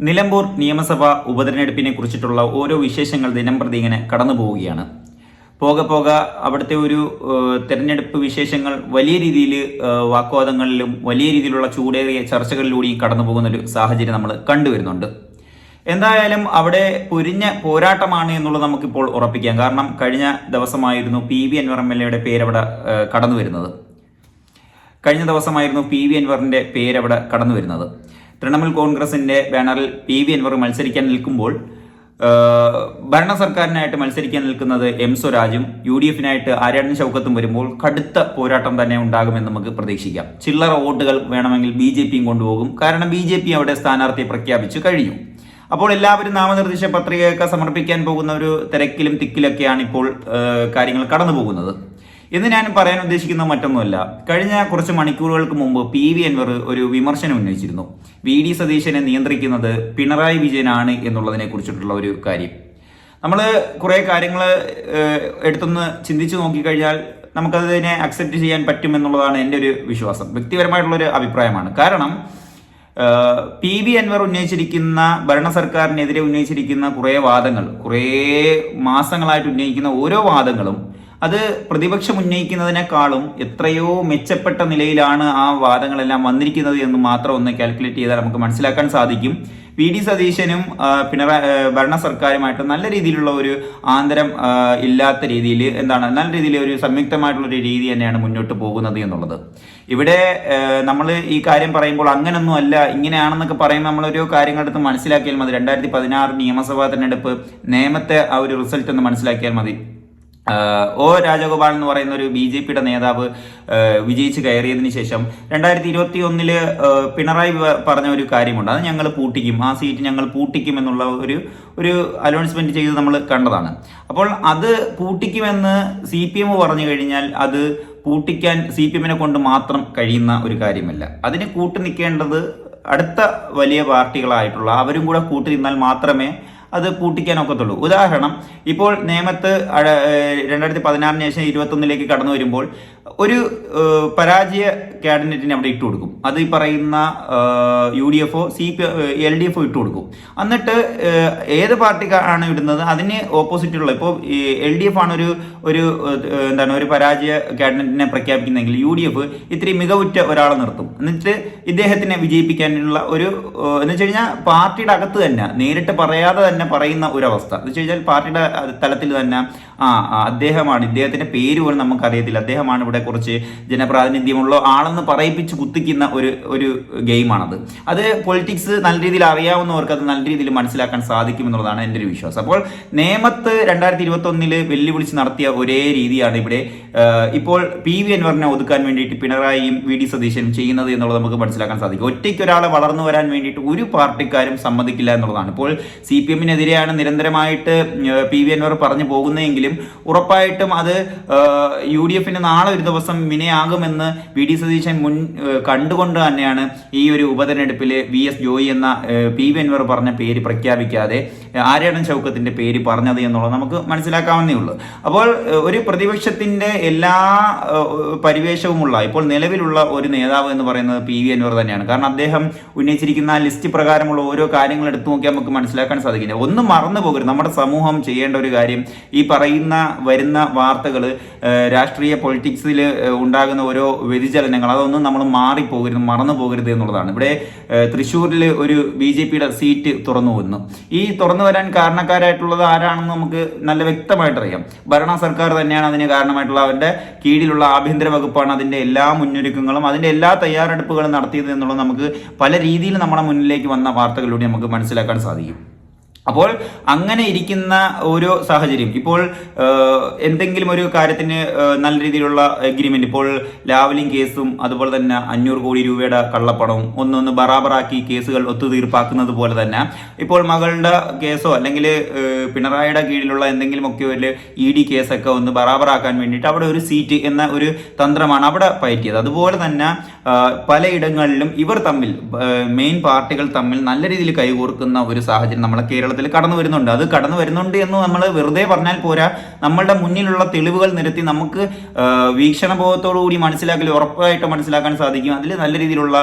നിലമ്പൂർ നിയമസഭാ ഉപതെരഞ്ഞെടുപ്പിനെ കുറിച്ചിട്ടുള്ള ഓരോ വിശേഷങ്ങൾ ദിനം പ്രതി ഇങ്ങനെ കടന്നു പോവുകയാണ്. പോക പോക അവിടുത്തെ ഒരു തെരഞ്ഞെടുപ്പ് വിശേഷങ്ങൾ വലിയ രീതിയിൽ വാക്വാദങ്ങളിലും വലിയ രീതിയിലുള്ള ചൂടേറിയ ചർച്ചകളിലൂടെയും കടന്നു പോകുന്ന ഒരു സാഹചര്യം നമ്മൾ കണ്ടുവരുന്നുണ്ട് എന്തായാലും അവിടെ പൊരിഞ്ഞ പോരാട്ടമാണ് എന്നുള്ളത് നമുക്കിപ്പോൾ ഉറപ്പിക്കാം. കാരണം കഴിഞ്ഞ ദിവസമായിരുന്നു P V Anvar M L എയുടെ പേരവിടെ കടന്നു വരുന്നത്. കഴിഞ്ഞ ദിവസമായിരുന്നു പി വി അൻവറിന്റെ പേരവിടെ കടന്നു വരുന്നത്. തൃണമൂൽ കോൺഗ്രസിന്റെ ബാനറിൽ പി വി അൻവർ മത്സരിക്കാൻ നിൽക്കുമ്പോൾ ഭരണ സർക്കാരിനായിട്ട് മത്സരിക്കാൻ നിൽക്കുന്നത് എം സ്വരാജും യു ഡി എഫിനായിട്ട് ആര്യാടൻ ശൗക്കത്തും വരുമ്പോൾ കടുത്ത പോരാട്ടം തന്നെ ഉണ്ടാകുമെന്ന് നമുക്ക് പ്രതീക്ഷിക്കാം. ചില്ലറ വോട്ടുകൾ വേണമെങ്കിൽ ബി ജെ പിയും കൊണ്ടുപോകും. കാരണം ബി ജെ പി അവിടെ സ്ഥാനാർത്ഥിയെ പ്രഖ്യാപിച്ചു കഴിഞ്ഞു. അപ്പോൾ എല്ലാവരും നാമനിർദ്ദേശ പത്രികയൊക്കെ സമർപ്പിക്കാൻ പോകുന്ന ഒരു തിരക്കിലും തിക്കിലൊക്കെയാണ് ഇപ്പോൾ കാര്യങ്ങൾ കടന്നു പോകുന്നത് ഇന്ന് ഞാൻ പറയാൻ ഉദ്ദേശിക്കുന്നത് മറ്റൊന്നുമല്ല. കഴിഞ്ഞ കുറച്ച് മണിക്കൂറുകൾക്ക് മുമ്പ് പി വി അൻവർ ഒരു വിമർശനം ഉന്നയിച്ചിരുന്നു. വി ഡി സതീശനെ നിയന്ത്രിക്കുന്നത് പിണറായി വിജയനാണ് എന്നുള്ളതിനെ കുറിച്ചിട്ടുള്ള ഒരു കാര്യം. നമ്മൾ കുറേ കാര്യങ്ങൾ എടുത്തൊന്ന് ചിന്തിച്ചു നോക്കിക്കഴിഞ്ഞാൽ നമുക്കതിനെ അക്സെപ്റ്റ് ചെയ്യാൻ പറ്റുമെന്നുള്ളതാണ് എന്റെ ഒരു വിശ്വാസം. വ്യക്തിപരമായിട്ടുള്ളൊരു അഭിപ്രായമാണ്. കാരണം പി വി അൻവർ ഉന്നയിച്ചിരിക്കുന്ന ഭരണ സർക്കാരിനെതിരെ ഉന്നയിച്ചിരിക്കുന്ന കുറേ വാദങ്ങൾ കുറേ മാസങ്ങളായിട്ട് ഉന്നയിക്കുന്ന ഓരോ വാദങ്ങളും അത് പ്രതിപക്ഷം ഉന്നയിക്കുന്നതിനേക്കാളും എത്രയോ മെച്ചപ്പെട്ട നിലയിലാണ് ആ വാദങ്ങളെല്ലാം വന്നിരിക്കുന്നത് എന്ന് മാത്രം ഒന്ന് കാൽക്കുലേറ്റ് ചെയ്താൽ നമുക്ക് മനസ്സിലാക്കാൻ സാധിക്കും. വി ഡി സതീശനും പിണറായി ഭരണ സർക്കാരുമായിട്ട് നല്ല രീതിയിലുള്ള ഒരു ആന്തരം ഇല്ലാത്ത രീതിയിൽ എന്താണ് നല്ല രീതിയിൽ ഒരു സംയുക്തമായിട്ടുള്ള ഒരു രീതി തന്നെയാണ് മുന്നോട്ട് പോകുന്നത് എന്നുള്ളത്. ഇവിടെ നമ്മൾ ഈ കാര്യം പറയുമ്പോൾ അങ്ങനൊന്നും അല്ല. ഇങ്ങനെയാണെന്നൊക്കെ പറയുമ്പോൾ നമ്മളൊരു കാര്യങ്ങളെടുത്ത് മനസ്സിലാക്കിയാൽ മതി. രണ്ടായിരത്തി പതിനാറ് നിയമസഭാ തിരഞ്ഞെടുപ്പ് നിയമത്തെ ആ ഒരു റിസൾട്ട് ഒന്ന് മനസ്സിലാക്കിയാൽ മതി. ഒ രാജഗോപാൽ എന്ന് പറയുന്ന ഒരു ബി ജെ പിയുടെ നേതാവ് വിജയിച്ച് കയറിയതിന് ശേഷം രണ്ടായിരത്തി ഇരുപത്തി ഒന്നിൽ പിണറായി പറഞ്ഞ ഒരു കാര്യമുണ്ട്. അത് ഞങ്ങൾ പൂട്ടിക്കും. ആ സീറ്റ് ഞങ്ങൾ പൂട്ടിക്കും എന്നുള്ള ഒരു ഒരു അനൗൺസ്മെന്റ് ചെയ്ത് നമ്മൾ കണ്ടതാണ്. അപ്പോൾ അത് പൂട്ടിക്കുമെന്ന് സി പി എം പറഞ്ഞു കഴിഞ്ഞാൽ അത് പൂട്ടിക്കാൻ സി പി എമ്മിനെ കൊണ്ട് മാത്രം കഴിയുന്ന ഒരു കാര്യമല്ല. അതിന് കൂട്ടു നിൽക്കേണ്ടത് അടുത്ത വലിയ പാർട്ടികളായിട്ടുള്ള അവരും കൂടെ കൂട്ടി നിന്നാൽ മാത്രമേ അത് പൂട്ടിക്കാൻ ഒക്കത്തുള്ളൂ ഉദാഹരണം ഇപ്പോൾ നിയമത്ത് രണ്ടായിരത്തി പതിനാറിന് ശേഷം ഇരുപത്തൊന്നിലേക്ക് കടന്നു വരുമ്പോൾ ഒരു പരാജയ ക്യാബിനറ്റിനെ അവിടെ ഇട്ട് കൊടുക്കും. അത് ഈ പറയുന്ന U D O C P L D എഫോ ഇട്ട് കൊടുക്കും. എന്നിട്ട് ഏത് ഏത് ആണ് ഇടുന്നത്? അതിന് ഓപ്പോസിറ്റുള്ള ഇപ്പോൾ എൽ ഡി എഫ് ആണ് ഒരു ഒരു എന്താണ് ഒരു പരാജയ ക്യാബിനറ്റിനെ പ്രഖ്യാപിക്കുന്നതെങ്കിൽ യു ഡി എഫ് ഇത്തിരി മികവുറ്റ ഒരാളെ നിർത്തും. എന്നിട്ട് ഇദ്ദേഹത്തിനെ വിജയിപ്പിക്കാനുള്ള ഒരു എന്ന് വെച്ച് കഴിഞ്ഞാൽ പാർട്ടിയുടെ അകത്ത് തന്നെ നേരിട്ട് പറയാതെ തന്നെ പറയുന്ന ഒരവസ്ഥ. എന്ന് വെച്ച് കഴിഞ്ഞാൽ പാർട്ടിയുടെ തലത്തിൽ തന്നെ ആ അദ്ദേഹമാണ് ഇദ്ദേഹത്തിന്റെ പേര് പോലും നമുക്കറിയത്തില്ല. അദ്ദേഹമാണ് ഇവിടെ കുറച്ച് ജനപ്രാതിനിധ്യമുള്ള ആളെന്ന് പറയിപ്പിച്ച് കുത്തിക്കുന്ന ഒരു ഒരു ഗെയിമാണത്. അത് പൊളിറ്റിക്സ് നല്ല രീതിയിൽ അറിയാവുന്നവർക്ക് അത് നല്ല രീതിയിൽ മനസ്സിലാക്കാൻ സാധിക്കും എന്നുള്ളതാണ് എന്റെ ഒരു വിശ്വാസം. അപ്പോൾ നേമത്ത് രണ്ടായിരത്തി ഇരുപത്തി ഒന്നിൽ വെല്ലുവിളിച്ച് നടത്തിയ ഒരേ രീതിയാണ് ഇവിടെ ഇപ്പോൾ പി വി അൻവറിനെ ഒതുക്കാൻ വേണ്ടിയിട്ട് പിണറായിയും വി ഡി സതീശനും ചെയ്യുന്നത് എന്നുള്ളത് നമുക്ക് മനസ്സിലാക്കാൻ സാധിക്കും. ഒറ്റയ്ക്ക് ഒരാളെ വളർന്നു വരാൻ വേണ്ടിയിട്ട് ഒരു പാർട്ടിക്കാരും സമ്മതിക്കില്ല എന്നുള്ളതാണ്. ഇപ്പോൾ സി പി എമ്മിനെതിരെയാണ് നിരന്തരമായിട്ട് പി വി അൻവർ പറഞ്ഞു പോകുന്നതെങ്കിലും ഉറപ്പായിട്ടും അത് യു ഡി എഫിന് നാളെ ഒരു ദിവസം വിനയാകുമെന്ന് വി ഡി സതീശൻ മുൻ കണ്ടുകൊണ്ട് തന്നെയാണ് ഈ ഒരു ഉപതെരഞ്ഞെടുപ്പിൽ വി എസ് ജോയി എന്ന പി വി അൻവർ പറഞ്ഞ പേര് പ്രഖ്യാപിക്കാതെ ആര്യാടൻ ചൗക്കത്തിന്റെ പേര് പറഞ്ഞത് എന്നുള്ളത് നമുക്ക് മനസ്സിലാക്കാവുന്നേ ഉള്ളൂ. അപ്പോൾ ഒരു പ്രതിപക്ഷത്തിന്റെ എല്ലാ പരിവേഷവുമുള്ള ഇപ്പോൾ നിലവിലുള്ള ഒരു നേതാവ് എന്ന് പറയുന്നത് പി വി അൻവർ തന്നെയാണ്. കാരണം അദ്ദേഹം ഉന്നയിച്ചിരിക്കുന്ന ലിസ്റ്റ് പ്രകാരമുള്ള ഓരോ കാര്യങ്ങൾ എടുത്തു നോക്കിയാൽ നമുക്ക് മനസ്സിലാക്കാൻ സാധിക്കില്ല ഒന്നും മറന്നു പോകരുത്. നമ്മുടെ സമൂഹം ചെയ്യേണ്ട ഒരു കാര്യം ഈ പറയുന്ന വരുന്ന വാർത്തകൾ രാഷ്ട്രീയ പൊളിറ്റിക്സിൽ ഉണ്ടാകുന്ന ഓരോ വ്യതിചലനങ്ങൾ അതൊന്നും നമ്മൾ മാറിപ്പോകരുത് മറന്നു പോകരുത് എന്നുള്ളതാണ്. ഇവിടെ തൃശ്ശൂരിൽ ഒരു ബി ജെ പിയുടെ സീറ്റ് തുറന്നു വന്നു. ഈ തുറന്നു വരാൻ കാരണക്കാരായിട്ടുള്ളത് ആരാണെന്ന് നമുക്ക് നല്ല വ്യക്തമായിട്ടറിയാം. ഭരണ സർക്കാർ തന്നെയാണ് അതിന് കാരണമായിട്ടുള്ള അവരുടെ കീഴിലുള്ള ആഭ്യന്തര വകുപ്പാണ് അതിന്റെ എല്ലാ മുന്നൊരുക്കങ്ങളും അതിന്റെ എല്ലാ തയ്യാറെടുപ്പുകളും നടത്തിയത് എന്നുള്ളത് നമുക്ക് പല രീതിയിൽ നമ്മുടെ മുന്നിലേക്ക് വന്ന വാർത്തകളിലൂടെ നമുക്ക് മനസ്സിലാക്കാൻ സാധിക്കും. അപ്പോൾ അങ്ങനെ ഇരിക്കുന്ന ഒരു സാഹചര്യം. ഇപ്പോൾ എന്തെങ്കിലും ഒരു കാര്യത്തിന് നല്ല രീതിയിലുള്ള എഗ്രിമെന്റ് ഇപ്പോൾ ലാവലിംഗ് കേസും അതുപോലെ തന്നെ അഞ്ഞൂറ് കോടി രൂപയുടെ കള്ളപ്പണവും ഒന്നൊന്ന് ബറാബറാക്കി കേസുകൾ ഒത്തുതീർപ്പാക്കുന്നത് പോലെ തന്നെ ഇപ്പോൾ മകളുടെ കേസോ അല്ലെങ്കിൽ പിണറായിയുടെ കീഴിലുള്ള എന്തെങ്കിലുമൊക്കെ ഒരു ഇ ഡി കേസൊക്കെ ഒന്ന് ബറാബറാക്കാൻ വേണ്ടിയിട്ട് അവിടെ ഒരു സീറ്റ് എന്ന ഒരു തന്ത്രമാണ് അവിടെ പയറ്റിയത്. അതുപോലെ തന്നെ പലയിടങ്ങളിലും ഇവർ തമ്മിൽ മെയിൻ പാർട്ടികൾ തമ്മിൽ നല്ല രീതിയിൽ കൈകോർക്കുന്ന ഒരു സാഹചര്യം നമ്മളെ കേരളത്തിൽ കടന്നു വരുന്നുണ്ട്. അത് കടന്നു വരുന്നുണ്ട് എന്ന് നമ്മൾ വെറുതെ പറഞ്ഞാൽ പോരാ. നമ്മളുടെ മുന്നിലുള്ള തെളിവുകൾ നിരത്തി നമുക്ക് വീക്ഷണബോധത്തോടു കൂടി മനസ്സിലാക്കൽ ഉറപ്പായിട്ട് മനസ്സിലാക്കാൻ സാധിക്കും. അതിൽ നല്ല രീതിയിലുള്ള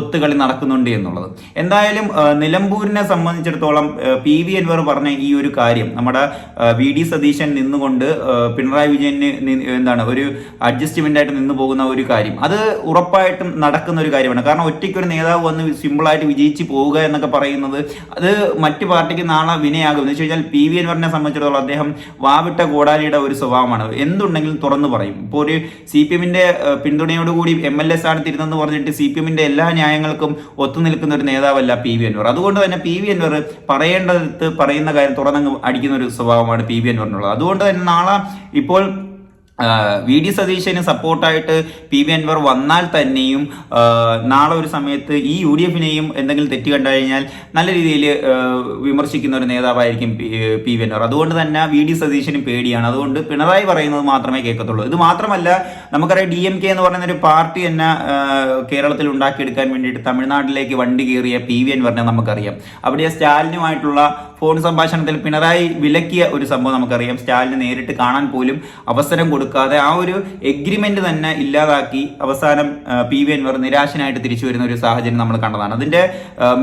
ഒത്തുകളി നടക്കുന്നുണ്ട് എന്നുള്ളത്. എന്തായാലും നിലമ്പൂരിനെ സംബന്ധിച്ചിടത്തോളം പി വി അൻവർ പറഞ്ഞ ഈ ഒരു കാര്യം നമ്മുടെ വി ഡി സതീശൻ നിന്നുകൊണ്ട് പിണറായി വിജയന് എന്താണ് ഒരു അഡ്ജസ്റ്റ്മെന്റ് ആയിട്ട് നിന്ന് പോകുന്ന ഒരു കാര്യം. അത് ഉറപ്പായിട്ടും നടക്കുന്ന ഒരു കാര്യമാണ്. കാരണം ഒറ്റയ്ക്ക് ഒരു നേതാവ് വന്ന് സിമ്പിളായിട്ട് വിജയിച്ച് പോവുക എന്നൊക്കെ പറയുന്നത് അത് മറ്റു പാർട്ടിക്ക് നാളെ വിനയാകും. എന്ന് വെച്ച് കഴിഞ്ഞാൽ പി വി അൻവറിനെ സംബന്ധിച്ചിടത്തോളം അദ്ദേഹം വാവിട്ട കോടാലിയുടെ ഒരു സ്വഭാവമാണ്. എന്തുണ്ടെങ്കിലും തുറന്നു പറയും. ഇപ്പോൾ ഒരു സി പി എമ്മിന്റെ പിന്തുണയോടുകൂടി എം എൽ എ സ്ഥാനത്ത് ഇരുന്നെന്ന് പറഞ്ഞിട്ട് സി പി എമ്മിന്റെ എല്ലാ ന്യായങ്ങൾക്കും ഒത്തുനിൽക്കുന്ന ഒരു നേതാവല്ല പി വി അൻവർ. അതുകൊണ്ട് തന്നെ പി വി അൻവർ പറയേണ്ടത് പറയുന്ന കാര്യം തുറന്നങ്ങ് അടിക്കുന്ന ഒരു സ്വഭാവമാണ് പി വി അൻവറിനുള്ളത്. അതുകൊണ്ട് തന്നെ നാളെ ഇപ്പോൾ വി ഡി സതീശന് സപ്പോർട്ടായിട്ട് പി വി അൻവർ വന്നാൽ തന്നെയും നാളെ ഒരു സമയത്ത് ഈ യു ഡി എഫിനെയും എന്തെങ്കിലും തെറ്റ് കണ്ടു കഴിഞ്ഞാൽ നല്ല രീതിയിൽ വിമർശിക്കുന്ന ഒരു നേതാവായിരിക്കും പി വി അൻവർ. അതുകൊണ്ട് തന്നെ വി ഡി സതീശനും പേടിയാണ്. അതുകൊണ്ട് പിണറായി പറയുന്നത് മാത്രമേ കേൾക്കത്തുള്ളൂ. ഇത് മാത്രമല്ല നമുക്കറിയാം ഡി എം കെ എന്ന് പറയുന്ന ഒരു പാർട്ടി തന്നെ കേരളത്തിൽ ഉണ്ടാക്കിയെടുക്കാൻ വേണ്ടിയിട്ട് തമിഴ്നാട്ടിലേക്ക് വണ്ടി കയറിയ പി വി അൻവറിനെ നമുക്കറിയാം. അവിടെ സ്റ്റാലിനുമായിട്ടുള്ള ഫോൺ സംഭാഷണത്തിൽ പിണറായി വിലക്കിയ ഒരു സംഭവം നമുക്കറിയാം. സ്റ്റാലിന് നേരിട്ട് കാണാൻ പോലും അവസരം കൊടുക്കാതെ ആ ഒരു എഗ്രിമെന്റ് തന്നെ ഇല്ലാതാക്കി അവസാനം പി വി അൻവർ നിരാശനായിട്ട് തിരിച്ചു വരുന്ന ഒരു സാഹചര്യം നമ്മൾ കണ്ടതാണ്. അതിന്റെ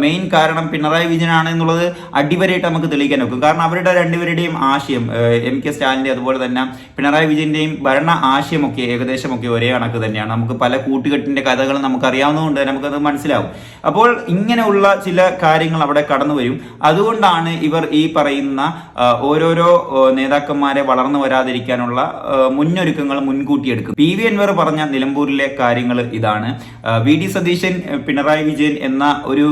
മെയിൻ കാരണം പിണറായി വിജയനാണ് എന്നുള്ളത് അടിവരായിട്ട് നമുക്ക് തെളിയിക്കാൻ നോക്കും കാരണം അവരുടെ രണ്ടുപേരുടെയും ആശയം എം കെ സ്റ്റാലിന്റെ അതുപോലെ തന്നെ പിണറായി വിജയന്റെയും ഭരണ ആശയമൊക്കെ ഏകദേശമൊക്കെ ഒരേ കണക്ക് തന്നെയാണ്. നമുക്ക് പല കൂട്ടുകെട്ടിന്റെ കഥകൾ നമുക്ക് അറിയാവുന്നതുകൊണ്ട് നമുക്കത് മനസ്സിലാവും. അപ്പോൾ ഇങ്ങനെയുള്ള ചില കാര്യങ്ങൾ അവിടെ കടന്നു വരും അതുകൊണ്ടാണ് ഇവർ ഈ പറയുന്ന ഓരോരോ നേതാക്കന്മാരെ വളർന്നു വരാതിരിക്കാനുള്ള മുന്നൊരുക്കങ്ങൾ മുൻകൂട്ടി എടുക്കും പി വി അൻവർ പറഞ്ഞ നിലമ്പൂരിലെ കാര്യങ്ങൾ ഇതാണ്. വി ഡി സതീശൻ പിണറായി വിജയൻ എന്ന ഒരു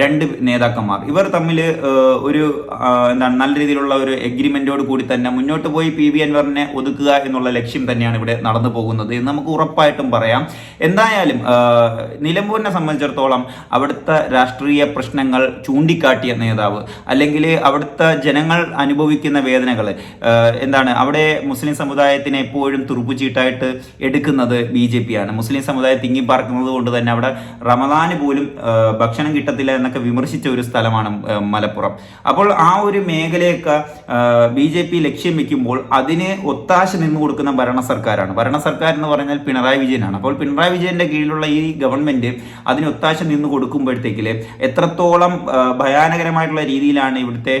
രണ്ട് നേതാക്കന്മാർ. ഇവർ തമ്മിൽ ഒരു എന്താണ് നല്ല രീതിയിലുള്ള ഒരു എഗ്രിമെന്റോട് കൂടി തന്നെ മുന്നോട്ട് പോയി പി വി അൻവറിനെ ഒതുക്കുക എന്നുള്ള ലക്ഷ്യം തന്നെയാണ് ഇവിടെ നടന്നു പോകുന്നത് എന്ന് നമുക്ക് ഉറപ്പായിട്ടും പറയാം. എന്തായാലും നിലമ്പൂരിനെ സംബന്ധിച്ചിടത്തോളം അവിടുത്തെ രാഷ്ട്രീയ പ്രശ്നങ്ങൾ ചൂണ്ടിക്കാട്ടിയ നേതാവ് അല്ലെങ്കിൽ അവിടുത്തെ ജനങ്ങൾ അനുഭവിക്കുന്ന വേദനകൾ എന്താണ്? അവിടെ മുസ്ലിം സമുദായത്തിനെ എപ്പോഴും തുറുപ്പുചീട്ടായിട്ട് എടുക്കുന്നത് ബി ജെ പി ആണ് മുസ്ലിം സമുദായം തിങ്ങി പാർക്കുന്നത് കൊണ്ട് തന്നെ അവിടെ റമദാന് പോലും ഭക്ഷണം കിട്ടത്തില്ല എന്നൊക്കെ വിമർശിച്ച ഒരു സ്ഥലമാണ് മലപ്പുറം. അപ്പോൾ ആ ഒരു മേഖലയൊക്കെ ബി ജെ പി ലക്ഷ്യം വെക്കുമ്പോൾ അതിന് ഒത്താശ നിന്ന് കൊടുക്കുന്ന ഭരണ സർക്കാരാണ്. ഭരണ സർക്കാർ എന്ന് പറഞ്ഞാൽ പിണറായി വിജയനാണ്. അപ്പോൾ പിണറായി വിജയന്റെ കീഴിലുള്ള ഈ ഗവൺമെന്റ് അതിന് ഒത്താശ നിന്ന് കൊടുക്കുമ്പോഴത്തേക്കിൽ എത്രത്തോളം ഭയാനകരമായിട്ടുള്ള രീതിയിലാണ് ഇവിടുത്തെ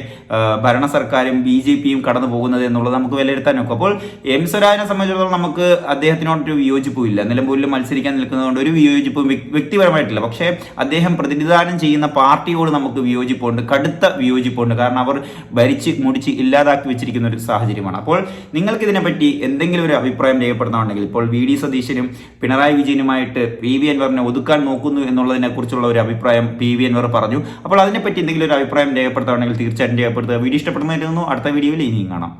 ഭരണ സർക്കാരും ബി ജെ പിയും കടന്നു പോകുന്നത് എന്നുള്ളത് നമുക്ക് വിലയിരുത്താൻ നോക്കും. അപ്പോൾ എം സ്വരാജിനെ സംബന്ധിച്ചിടത്തോളം നമുക്ക് അദ്ദേഹത്തിനോടൊരു വിയോജിപ്പും ഇല്ല നിലമ്പൂരിൽ മത്സരിക്കാൻ നിൽക്കുന്നതുകൊണ്ട് ഒരു വിയോജിപ്പും വ്യക്തിപരമായിട്ടില്ല. പക്ഷേ അദ്ദേഹം പ്രതിനിധാനം ചെയ്യുന്ന പാർട്ടിയോട് നമുക്ക് വിയോജിപ്പുണ്ട്. കടുത്ത വിയോജിപ്പുണ്ട്. കാരണം അവർ ഭരിച്ച് മുടിച്ച് ഇല്ലാതാക്കി വെച്ചിരിക്കുന്ന ഒരു സാഹചര്യമാണ്. അപ്പോൾ നിങ്ങൾക്ക് ഇതിനെപ്പറ്റി എന്തെങ്കിലും ഒരു അഭിപ്രായം രേഖപ്പെടുന്നുണ്ടെങ്കിൽ ഇപ്പോൾ വി ഡി സതീശനും പിണറായി വിജയനുമായിട്ട് പി വി അൻവറിനെ ഒതുക്കാൻ നോക്കുന്നു എന്നുള്ളതിനെ കുറിച്ചുള്ള ഒരു അഭിപ്രായം പി വി അൻവർ പറഞ്ഞു. അപ്പോൾ അതിനെപ്പറ്റി എന്തെങ്കിലും ഒരു അഭിപ്രായം രേഖപ്പെടുത്തുകയാണെങ്കിൽ തീർച്ചയായിട്ടും രേഖപ്പെടുത്തുക. വീഡിയോ ഇഷ്ടപ്പെടുന്നതായിരുന്നു അടുത്ത വീഡിയോയിൽ ഇനിയും കാണാം.